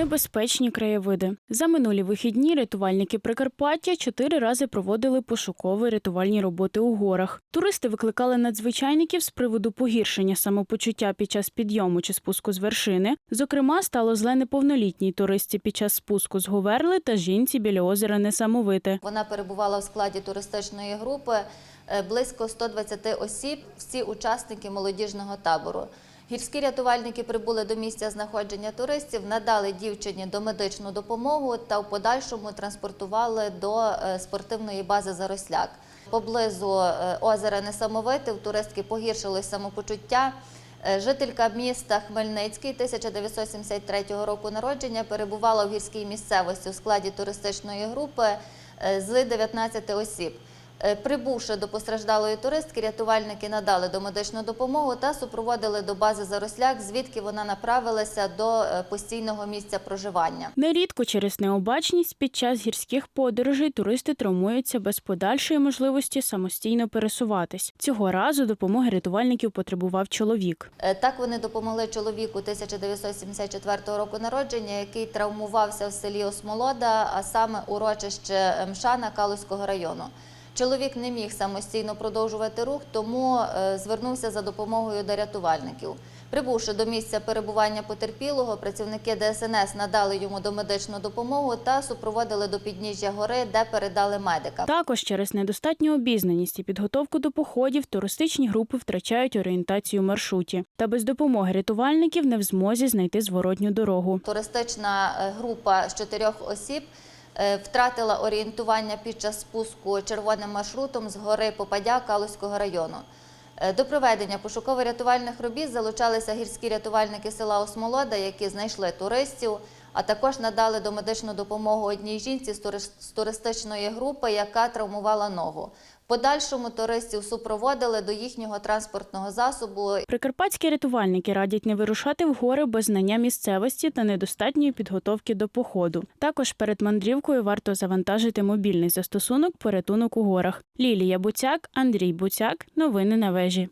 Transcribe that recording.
Небезпечні краєвиди. За минулі вихідні рятувальники Прикарпаття чотири рази проводили пошукові рятувальні роботи у горах. Туристи викликали надзвичайників з приводу погіршення самопочуття під час підйому чи спуску з вершини. Зокрема, стало зле неповнолітній туристці під час спуску з Говерли та жінці біля озера Несамовите. Вона перебувала в складі туристичної групи е, близько 120 осіб, всі учасники молодіжного табору. Гірські рятувальники прибули до місця знаходження туристів, надали дівчині домедичну допомогу та в подальшому транспортували до е, спортивної бази Заросляк. Поблизу е, озера Несамовите у туристки погіршилось самопочуття. Е, Жителька міста Хмельницький 1973 року народження перебувала в гірській місцевості у складі туристичної групи з 19 осіб. Е, Прибувши до постраждалої туристки, рятувальники надали домедичну допомогу та супроводили до бази Заросляк, звідки вона направилася до е, постійного місця проживання. Нерідко через необачність під час гірських подорожей туристи травмуються без подальшої можливості самостійно пересуватись. Цього разу допомоги рятувальників потребував чоловік. Е, Так вони допомогли чоловіку 1974 року народження, який травмувався в селі Осмолода, а саме урочище Мшана Калузького району. Чоловік не міг самостійно продовжувати рух, тому е, звернувся за допомогою до рятувальників. Прибувши до місця перебування потерпілого, працівники ДСНС надали йому домедичну допомогу та супроводили до підніжжя гори, де передали медикам. Також через недостатню обізнаність і підготовку до походів туристичні групи втрачають орієнтацію маршруті та без допомоги рятувальників не в змозі знайти зворотню дорогу. Туристична е, група з чотирьох осіб втратила орієнтування під час спуску червоним маршрутом з гори Попадя Калузького району. Е, До проведення пошуково-рятувальних робіт залучалися гірські рятувальники села Осмолода, які знайшли туристів, а також надали домедичну допомогу одній жінці з турис- туристичної групи, яка травмувала ногу. Подальшому туристів супроводили до їхнього транспортного засобу Прикарпатські рятувальники радять не вирушати в гори без знання місцевості та недостатньої підготовки до походу. Також перед мандрівкою варто завантажити мобільний застосунок порятунок у горах. Лілія Буцяк, Андрій Буцяк. Новини на вежі.